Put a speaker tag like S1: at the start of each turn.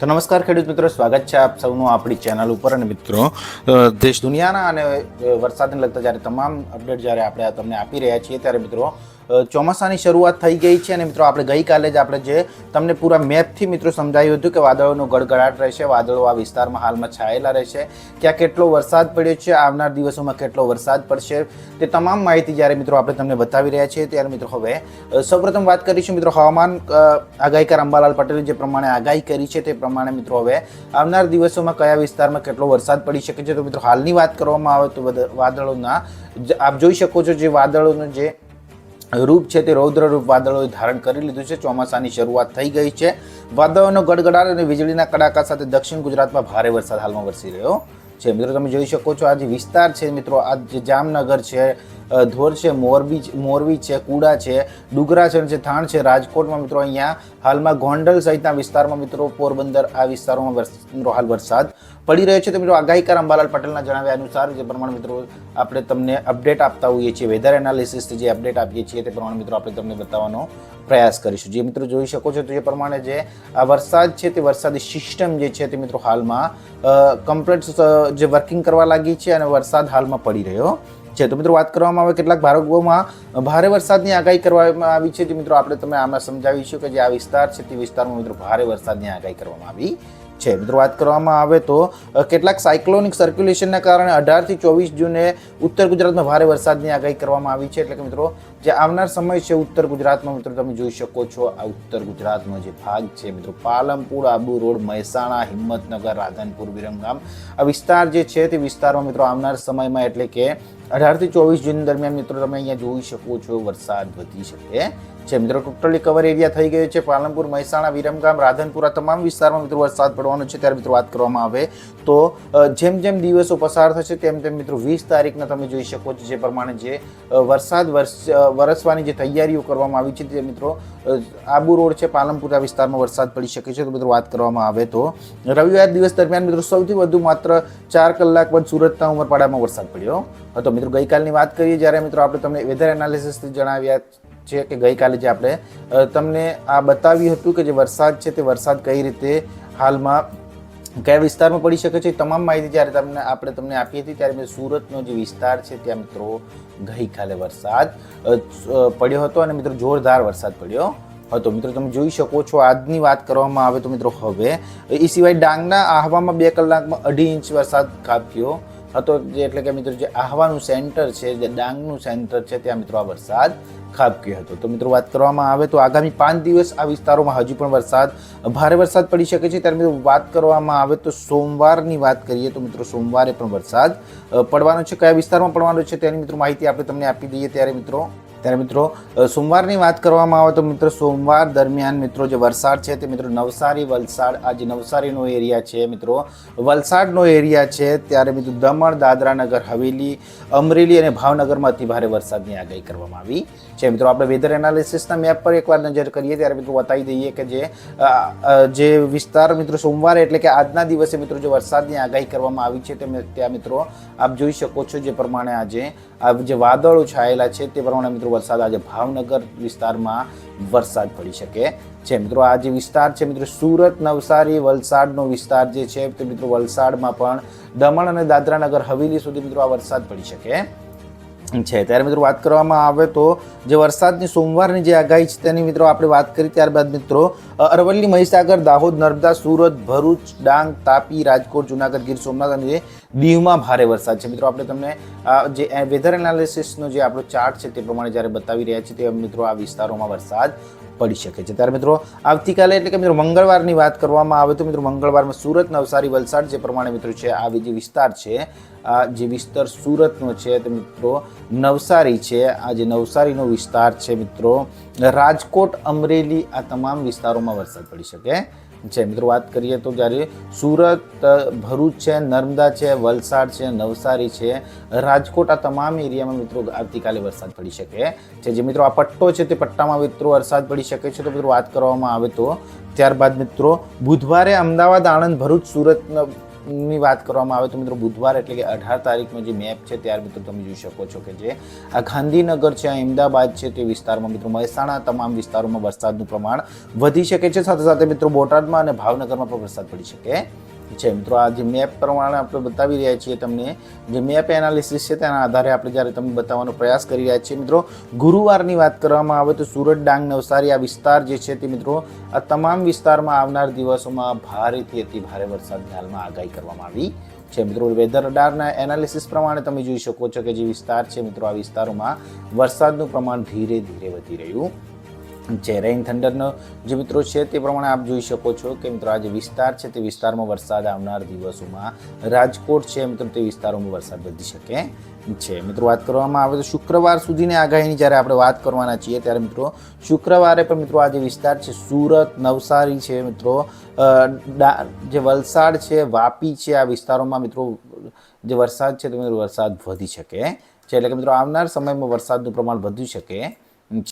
S1: તો નમસ્કાર ખેડૂત મિત્રો, સ્વાગત છે આપ સૌનું આપણી ચેનલ ઉપર. અને મિત્રો દેશ દુનિયાના અને વરસાદને લગતા જ્યારે તમામ અપડેટ જ્યારે આપણે તમને આપી રહ્યા છીએ, ત્યારે મિત્રો ચોમાસાની શરૂઆત થઈ ગઈ છે અને મિત્રો આપણે ગઈકાલે જ આપણે જે તમને પૂરા મેપથી મિત્રો સમજાયું હતું કે વાદળોનો ગડગડાટ રહેશે, વાદળો આ વિસ્તારમાં હાલમાં છાયેલા રહેશે. ક્યાં કેટલો વરસાદ પડ્યો છે, આવનાર દિવસોમાં કેટલો વરસાદ પડશે, તે તમામ માહિતી જ્યારે મિત્રો આપણે તમને બતાવી રહ્યા છીએ, ત્યારે મિત્રો હવે સૌપ્રથમ વાત કરીશું મિત્રો હવામાન આગાહીકાર અંબાલાલ પટેલે જે પ્રમાણે આગાહી કરી છે તે પ્રમાણે મિત્રો હવે આવનાર દિવસોમાં કયા વિસ્તારમાં કેટલો વરસાદ પડી શકે છે, તો મિત્રો હાલની વાત કરવામાં આવે તો વાદળોના આપ જોઈ શકો છો જે વાદળોનું જે રૂપ છે તે રૌદ્રરૂપ વાદળોએ ધારણ કરી લીધું છે. ચોમાસાની શરૂઆત થઈ ગઈ છે. વાદળોનો ગડગડાટ અને વીજળીના કડાકા સાથે દક્ષિણ ગુજરાતમાં ભારે વરસાદ હાલમાં વરસી રહ્યો છે. મિત્રો, તમે જોઈ શકો છો, આ જે વિસ્તાર છે, મિત્રો, આ જે જામનગર છે ધોર છે, મોરબી મોરબી છે, કુડા છે ડુગરાચરણ છે થાણ છે રાજકોટમાં મિત્રો અહીંયા હાલમાં ગોંડલ સહિતના વિસ્તારમાં મિત્રો પોરબંદર આ વિસ્તારોમાં હાલ વરસાદ પડી રહ્યો છે. તો મિત્રો આગાહીકાર અંબાલાલ પટેલના જણાવ્યા અનુસાર જે પ્રમાણે મિત્રો આપણે તમને અપડેટ આપતા હોઈએ છીએ, વેધર એનાલિસિસ જે અપડેટ આપીએ છીએ તે પ્રમાણે મિત્રો આપણે તમને બતાવવાનો પ્રયાસ કરીશું. જે મિત્રો જોઈ શકો છો તો એ પ્રમાણે જે આ વરસાદ છે તે વરસાદી સિસ્ટમ જે છે તે મિત્રો હાલમાં કમ્પ્લેટ જે વર્કિંગ કરવા લાગી છે અને વરસાદ હાલમાં પડી રહ્યો છે. તો મિત્રો, વાત કરવામાં આવે કેટલાક ભાગોમાં ભારે વરસાદની આગાહી કરવામાં આવી છે. જે મિત્રો, આપણે તમે આમાં સમજાવીશું કે જે આ વિસ્તાર છે, તે વિસ્તારમાં મિત્રો ભારે વરસાદની આગાહી કરવામાં આવી છે. મિત્રો, વાત કરવામાં આવે તો કેટલાક સાયક્લોનિક સર્ક્યુલેશનના કારણે અઢારથી ચોવીસ જૂને ઉત્તર ગુજરાતમાં ભારે વરસાદની આગાહી કરવામાં આવી છે. એટલે કે મિત્રો, જે આવનાર સમય છે, ઉત્તર ગુજરાતમાં મિત્રો, તમે જોઈ શકો છો, આ ઉત્તર ગુજરાતનો જે ભાગ છે, મિત્રો પાલમપુર આબુ રોડ, મહેસાણા, હિંમતનગર, રાધનપુર, વિરમગામ, આ વિસ્તાર જે છે, તે વિસ્તારમાં મિત્રો, આવનાર સમયમાં એટલે કે અઢારથી ચોવીસ જૂન દરમિયાન મિત્રો તમે અહીંયા જોઈ શકો છો વરસાદ વધી શકે. છે મિત્રો ટોટલી કવર એરિયા થઈ ગયો છે, પાલનપુર, મહેસાણા, વિરમગામ, રાધનપુરા તમામ વિસ્તારમાં મિત્રો વરસાદ પડવાનો છે. ત્યારે મિત્રો વાત કરવામાં આવે તો જેમ જેમ દિવસો પસાર થશે તેમ તેમ મિત્રો વીસ તારીખના તમે જોઈ શકો છો, જે પ્રમાણે જે વરસાદ વરસ વરસવાની જે તૈયારીઓ કરવામાં આવી છે તે મિત્રો આબુ રોડ છે, પાલનપુરા વિસ્તારમાં વરસાદ પડી શકે છે. તો મિત્રો વાત કરવામાં આવે તો, રવિવાર દિવસ દરમિયાન મિત્રો સૌથી વધુ માત્ર ચાર કલાક બાદ સુરતના ઉમરપાડામાં વરસાદ પડ્યો હતો. મિત્રો ગઈકાલની વાત કરીએ, જ્યારે મિત્રો આપણે તમને વેધર એનાલિસિસથી જણાવ્યા છે કે ગઈકાલે જે આપણે તમને આ બતાવ્યું હતું કે જે વરસાદ છે તે વરસાદ કઈ રીતે હાલમાં કયા વિસ્તારમાં પડી શકે છે તમામ માહિતી જ્યારે તમને આપણે તમને આપી હતી ત્યારે મેં સુરતનો જે વિસ્તાર છે ત્યાં મિત્રો ગઈકાલે વરસાદ પડ્યો હતો અને મિત્રો જોરદાર વરસાદ પડ્યો હતો. મિત્રો તમે જોઈ શકો છો આજની વાત કરવામાં આવે તો મિત્રો હવે, એ સિવાય ડાંગના આહવામાં બે કલાકમાં અઢી ઇંચ વરસાદ ખાબક્યો હતો જે એટલે કે મિત્રો જે આહવાનું સેન્ટર છે, જે ડાંગનું સેન્ટર છે, ત્યાં મિત્રો આ વરસાદ ખાબક્યો હતો. તો મિત્રો વાત કરવામાં આવે તો આગામી પાંચ દિવસ આ વિસ્તારોમાં હજી પણ વરસાદ, ભારે વરસાદ પડી શકે છે. ત્યારે મિત્રો વાત કરવામાં આવે તો સોમવારની વાત કરીએ તો મિત્રો સોમવારે પણ વરસાદ પડવાનો છે. કયા વિસ્તારમાં પડવાનો છે તેની મિત્રો માહિતી આપણે તમને આપી દઈએ. ત્યારે મિત્રો ત્યારે મિત્રો સોમવારની વાત કરવામાં આવે તો મિત્રો, સોમવાર દરમિયાન મિત્રો જે વલસાડ છે તે મિત્રો નવસારી, વલસાડ, આ જે નવસારીનો એરિયા છે મિત્રો, વલસાડનો એરિયા છે ત્યારે મિત્રો દમણ દાદરા નગર હવેલી, અમરેલી અને ભાવનગરમાં અતિ ભારે વરસાદની આગાહી કરવામાં આવી છે. મિત્રો, આપણે વેધર એનાલિસિસના મેપ પર એકવાર નજર કરીએ ત્યારે મિત્રો બતાવી દઈએ કે જે જે વિસ્તાર મિત્રો સોમવારે એટલે કે આજના દિવસે મિત્રો જે વરસાદની આગાહી કરવામાં આવી છે તે ત્યાં મિત્રો આપ જોઈ શકો છો જે પ્રમાણે આજે આ જે વાદળો છાયેલા છે તે પ્રમાણે મિત્રો વરસાદ આજે ભાવનગર વિસ્તારમાં વરસાદ પડી શકે છે. મિત્રો, આ જે વિસ્તાર છે, મિત્રો, સુરત, નવસારી, વલસાડનો વિસ્તાર જે છે, તે મિત્રો, વલસાડમાં પણ દમણ અને દાદરાનગર હવેલી સુધી મિત્રો આ વરસાદ પડી શકે. છે. ત્યારે મિત્રો વાત કરવામાં આવે તો જે વરસાદની સોમવારની જે આગાહી છે તેની મિત્રો આપણે વાત કરી ત્યારબાદ મિત્રો અરવલ્લી, મહીસાગર, દાહોદ, નર્મદા, સુરત, ભરૂચ, ડાંગ, તાપી, રાજકોટ, જુનાગઢ, ગીર સોમનાથ અને દીવમાં ભારે વરસાદ છે. મિત્રો, આપણે તમને જે વેધર એનાલિસિસનો જે આપણો ચાર્ટ છે તે પ્રમાણે જ્યારે બતાવી રહ્યા છીએ તે મિત્રો આ વિસ્તારોમાં વરસાદ પડી શકે છે. ત્યારે મિત્રો, આવતીકાલે એટલે કે મિત્રો મંગળવારની વાત કરવામાં આવે તો મિત્રો મંગળવારમાં સુરત નવસારી વલસાડ જે પ્રમાણે મિત્રો છે, આ જે વિસ્તાર છે, આ જે વિસ્તાર સુરતનો છે તો મિત્રો નવસારી છે. આ જે નવસારીનો વિસ્તાર છે મિત્રો, રાજકોટ, અમરેલી આ તમામ વિસ્તારોમાં વરસાદ પડી શકે. છે. મિત્રો, વાત કરીએ તો જ્યારે સુરત, ભરૂચ છે, નર્મદા છે, વલસાડ છે, નવસારી છે, રાજકોટ આ તમામ એરિયામાં મિત્રો આવતીકાલે વરસાદ પડી શકે છે. જે મિત્રો આ પટ્ટો છે તે પટ્ટામાં મિત્રો વરસાદ પડી શકે છે. તો મિત્રો વાત કરવામાં આવે તો ત્યારબાદ મિત્રો બુધવારે અમદાવાદ, આણંદ, ભરૂચ સુરત ની વાત કરવામાં આવે તો મિત્રો બુધવાર એટલે કે અઢાર તારીખનો જે મેપ છે, ત્યાર મિત્રો તમે જોઈ શકો છો કે જે આ ગાંધીનગર છે, આ અમદાવાદ છે તે વિસ્તારમાં મિત્રો મહેસાણા તમામ વિસ્તારોમાં વરસાદનું પ્રમાણ વધી શકે છે. સાથે સાથે મિત્રો બોટાદમાં અને ભાવનગરમાં પણ વરસાદ પડી શકે છે. મિત્રો, આ જે મેપ પ્રમાણે આપણે બતાવી રહ્યા છીએ તમને, જે મેપ એનાલિસિસ છે તેના આધારે આપણે જ્યારે તમને બતાવવાનો પ્રયાસ કરી રહ્યા છીએ. મિત્રો, ગુરુવારની વાત કરવામાં આવે તો સુરત ડાંગ નવસારી આ વિસ્તાર જે છે તે મિત્રો, આ તમામ વિસ્તારમાં આવનાર દિવસોમાં ભારેથી અતિ ભારે વરસાદની હાલમાં આગાહી કરવામાં આવી છે. મિત્રો વેધર રડારના એનાલિસિસ પ્રમાણે તમે જોઈ શકો છો કે જે વિસ્તાર છે મિત્રો, આ વિસ્તારોમાં વરસાદનું પ્રમાણ ધીરે ધીરે વધી રહ્યું છે રેઇન થંડરનો જે મિત્રો છે તે પ્રમાણે આપ જોઈ શકો છો કે મિત્રો આ જે વિસ્તાર છે તે વિસ્તારમાં વરસાદ આવનાર દિવસોમાં રાજકોટ છે મિત્રો તે વિસ્તારોમાં વરસાદ વધી શકે છે. મિત્રો વાત કરવામાં આવે તો શુક્રવાર સુધીની આગાહીની જ્યારે આપણે વાત કરવાના છીએ ત્યારે મિત્રો શુક્રવારે પણ મિત્રો આ જે વિસ્તાર છે સુરત, નવસારી છે મિત્રો જે વલસાડ છે, વાપી છે આ વિસ્તારોમાં મિત્રો જે વરસાદ છે તે મિત્રો વરસાદ વધી શકે છે. એટલે કે મિત્રો આવનાર સમયમાં વરસાદનું પ્રમાણ વધી શકે